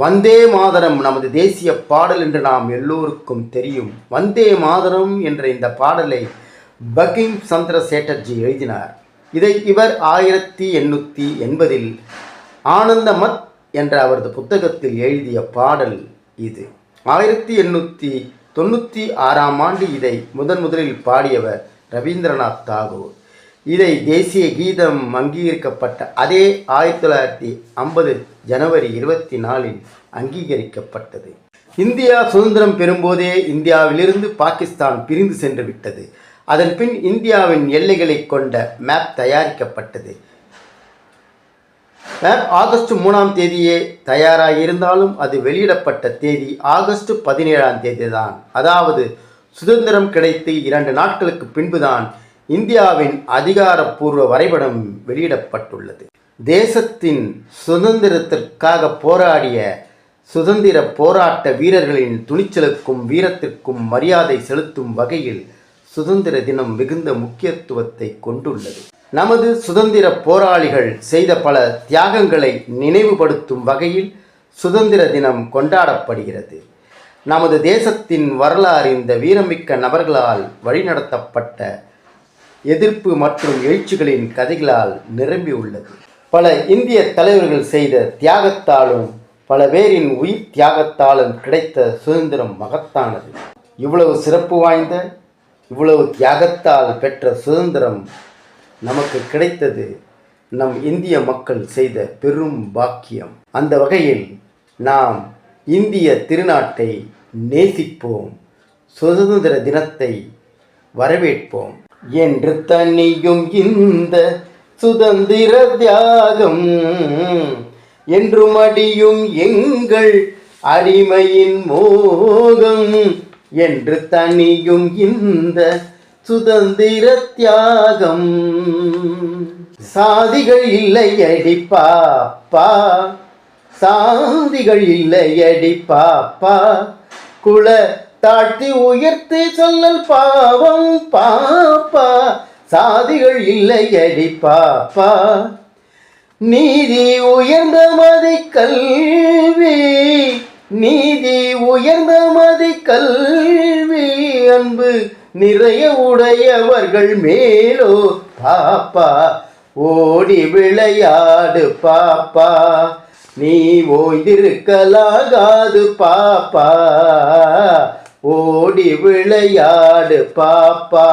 வந்தே மாதரம் நமது தேசிய பாடல் என்று நாம் எல்லோருக்கும் தெரியும். வந்தே மாதரம் என்ற இந்த பாடலை பகிம் சந்திர சேட்டர்ஜி எழுதினார். இதை இவர் ஆயிரத்தி எண்ணூற்றி எண்பதில் ஆனந்தமத் என்ற அவரது புத்தகத்தில் எழுதிய பாடல் இது. ஆயிரத்தி எண்ணூற்றி தொண்ணூற்றி ஆறாம் ஆண்டு இதை முதன் முதலில் பாடியவர் ரவீந்திரநாத் தாகூர். இதை தேசிய கீதம் அங்கீகரிக்கப்பட்ட அதே ஆயிரத்தி தொள்ளாயிரத்தி ஐம்பது ஜனவரி இருபத்தி நாலில் அங்கீகரிக்கப்பட்டது. இந்தியா சுதந்திரம் பெறும்போதே இந்தியாவிலிருந்து பாகிஸ்தான் பிரிந்து சென்று விட்டது. அதன் பின் இந்தியாவின் எல்லைகளை கொண்ட மேப் தயாரிக்கப்பட்டது. மேப் ஆகஸ்ட் மூணாம் தேதியே தயாராக இருந்தாலும் அது வெளியிடப்பட்ட தேதி ஆகஸ்ட் பதினேழாம் தேதி தான் அதாவது சுதந்திரம் கிடைத்து இரண்டு நாட்களுக்கு பின்புதான் இந்தியாவின் அதிகாரப்பூர்வ வரைபடம் வெளியிடப்பட்டுள்ளது. தேசத்தின் சுதந்திரத்திற்காக போராடிய சுதந்திர போராட்ட வீரர்களின் துணிச்சலுக்கும் வீரத்திற்கும் மரியாதை செலுத்தும் வகையில் சுதந்திர தினம் மிகுந்த முக்கியத்துவத்தை கொண்டுள்ளது. நமது சுதந்திர போராளிகள் செய்த பல தியாகங்களை நினைவுபடுத்தும் வகையில் சுதந்திர தினம் கொண்டாடப்படுகிறது. நமது தேசத்தின் வரலாறு இந்த வீரமிக்க நபர்களால் வழிநடத்தப்பட்ட எதிர்ப்பு மற்றும் எழுச்சிகளின் கதைகளால் நிரம்பியுள்ளது பல இந்திய தலைவர்கள் செய்த தியாகத்தாலும் பல பேரின் உயிர் தியாகத்தாலும் கிடைத்த சுதந்திரம் மகத்தானது. இவ்வளவு சிறப்பு வாய்ந்த இவ்வளவு தியாகத்தால் பெற்ற சுதந்திரம் நமக்கு கிடைத்தது நம் இந்திய மக்கள் செய்த பெரும் பாக்கியம். அந்த வகையில் நாம் இந்திய திருநாட்டை நேசிப்போம் சுதந்திர தினத்தை வரவேற்போம். என்று தனியும் இந்த சுதந்திர தியாகம். என்று மடியும் எங்கள் அடிமையின் மோகம். என்று தனியும் இந்த சுதந்திர தியாகம். சாதிகள் இல்லை அடிப்பாப்பா சாதிகள் இல்லை அடிப்பாப்பா குல தாழ்த்தி உயர்த்தி சொல்லல் பாவம் பாப்பா. சாதிகள் இல்லை அடி பாப்பா. நீதி உயர்ந்த மதி கல்வி நீதி உயர்ந்த மதி கல்வி. அன்பு நிறைய உடையவர்கள் மேலோ பாப்பா. ஓடி விளையாடு பாப்பா. நீ ஓய்ந்திருக்கலாகாது பாப்பா. ஓடி விளையாடு பாப்பா.